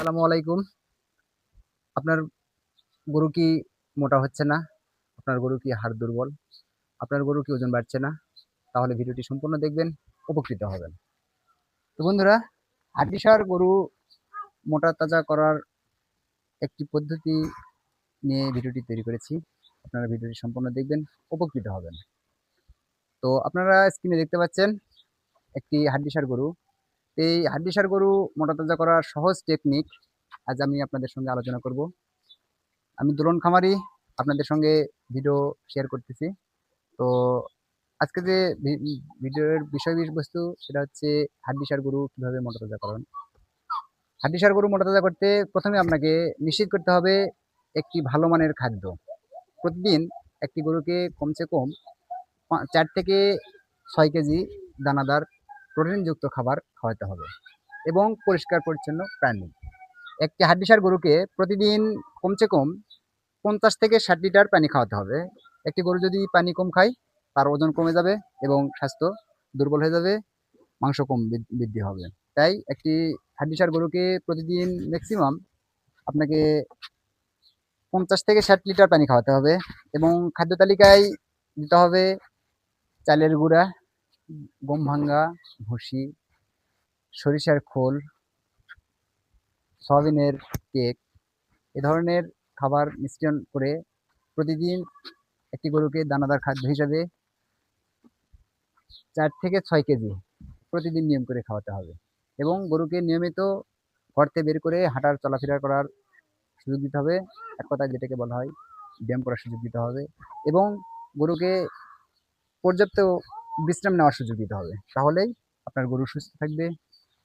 আসসালামু আলাইকুম। আপনার গরু কি মোটা হচ্ছে না? আপনার গরু কি হাড় দুর্বল? আপনার গরু কি ওজন বাড়ছে না? তাহলে ভিডিওটি সম্পূর্ণ দেখবেন, উপকৃত হবেন। তো বন্ধুরা হাড্ডিসার গরু মোটা তাজা করার একটি পদ্ধতি নিয়ে ভিডিওটি তৈরি করেছি। আপনারা ভিডিওটি সম্পূর্ণ দেখবেন, উপকৃত হবেন। তো আপনারা স্ক্রিনে দেখতে পাচ্ছেন, একটি হাড্ডিসার গরু। এই হাড্ডিসার গরু মোটা তাজা করার সহজ টেকনিক আজ আমি আপনাদের সঙ্গে আলোচনা করব। আমি দোলন খামারি, আপনাদের সঙ্গে ভিডিও শেয়ার করতেছি। তো আজকে যে ভিডিওর বিষয়বস্তু সেটা হচ্ছে হাড্ডিসার গরু কীভাবে মোটা তাজা করেন। হাড্ডিসার গরু মোটা তাজা করতে প্রথমে আপনাকে নিশ্চিত করতে হবে একটি ভালো মানের খাদ্য। প্রতিদিন একটি গরুকে কমসে কম চার থেকে ছয় কেজি দানাদার প্রোটিনযুক্ত খাবার খাওয়াতে হবে এবং পরিষ্কার পরিচ্ছন্ন প্রাণী। একটি হাড্ডিসার গরুকে প্রতিদিন কমসে কম পঞ্চাশ থেকে ষাট লিটার পানি খাওয়াতে হবে। একটি গরু যদি পানি কম খায়, তার ওজন কমে যাবে এবং স্বাস্থ্য দুর্বল হয়ে যাবে, মাংস কম বৃদ- বৃদ্ধি হবে। তাই একটি হাড্ডিসার গরুকে প্রতিদিন ম্যাক্সিমাম আপনাকে পঞ্চাশ থেকে ষাট লিটার পানি খাওয়াতে হবে এবং খাদ্য তালিকায় দিতে হবে চালের গুঁড়া গম ভাঙ্গা, ভুসি, সরিষার খোল, সয়াবিনের কেক, এ ধরনের খাবার মিশ্রণ করে প্রতিদিন একটি গরুকে দানাদার খাদ্য হিসাবে চার থেকে ছয় কেজি প্রতিদিন নিয়ম করে খাওয়াতে হবে এবং গরুকে নিয়মিত ঘরতে বের করে হাঁটার, চলাফেরা করার সুযোগ দিতে হবে। এক কথায় যেটাকে বলা হয় ব্যায়াম করার সুযোগ দিতে হবে এবং গরুকে পর্যাপ্ত বিশ্রাম নেওয়ার সুযোগ দিতে হবে। তাহলেই আপনার গরু সুস্থ থাকবে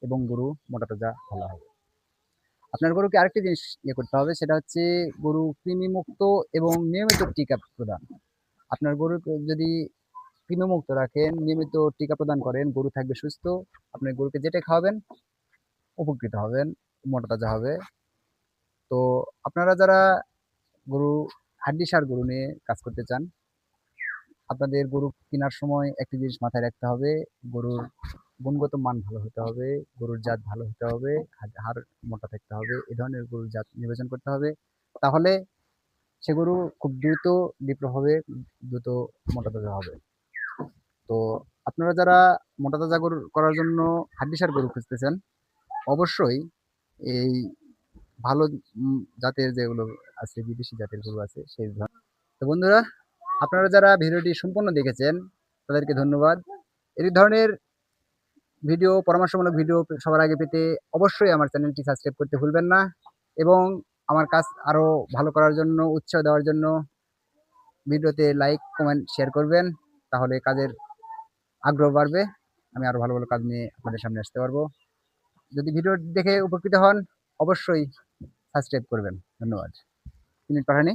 এবং গরু মোটা তাজা ভালো হবে। আপনার গরুকে আরেকটি জিনিস ইয়ে করতে হবে, সেটা হচ্ছে গরু কৃমিমুক্ত এবং নিয়মিত টিকা প্রদান। আপনার গরুকে যদি কৃমিমুক্ত রাখেন, নিয়মিত টিকা প্রদান করেন, গরু থাকবে সুস্থ আপনার গরুকে যেটা খাওয়াবেন, উপকৃত হবেন, মোটা তাজা হবে। তো আপনারা যারা গরু হাড্ডি সার গরু নিয়ে কাজ করতে চান আপনাদের গরু কেনার সময় একটি জিনিস মাথায় রাখতে হবে, গরুর গুণগত মান ভালো হতে হবে, গরুর জাত ভালো হতে হবে হাড়- মোটা থাকতে হবে, এ ধরনের গরুর জাত নির্বাচন করতে হবে। তাহলে সে গরু খুব দ্রুত বিপ্লব হবে, দ্রুত মোটা তাজা হবে। তো আপনারা যারা মোটা তাজা গরু করার জন্য হাড্ডিসার গরু খুঁজতেছেন, অবশ্যই এই ভালো জাতের যেগুলো আছে, বিদেশি জাতের গরু আছে, সেই তো বন্ধুরা আপনারা যারা ভিডিওটি সম্পূর্ণ দেখেছেন, তাদেরকে ধন্যবাদ। এই ধরনের ভিডিও, পরামর্শমূলক ভিডিও সবার আগে পেতে অবশ্যই আমার চ্যানেলটি সাবস্ক্রাইব করতে ভুলবেন না এবং আমার কাজ আরও ভালো করার জন্য, উৎসাহ দেওয়ার জন্য ভিডিওতে লাইক, কমেন্ট, শেয়ার করবেন, তাহলে কাজের আগ্রহ বাড়বে। আমি আরও ভালো ভালো কাজ নিয়ে আপনাদের সামনে আসতে পারব। যদি ভিডিও দেখে উপকৃত হন, অবশ্যই সাবস্ক্রাইব করবেন। ধন্যবাদ। মিনিট পাঠানি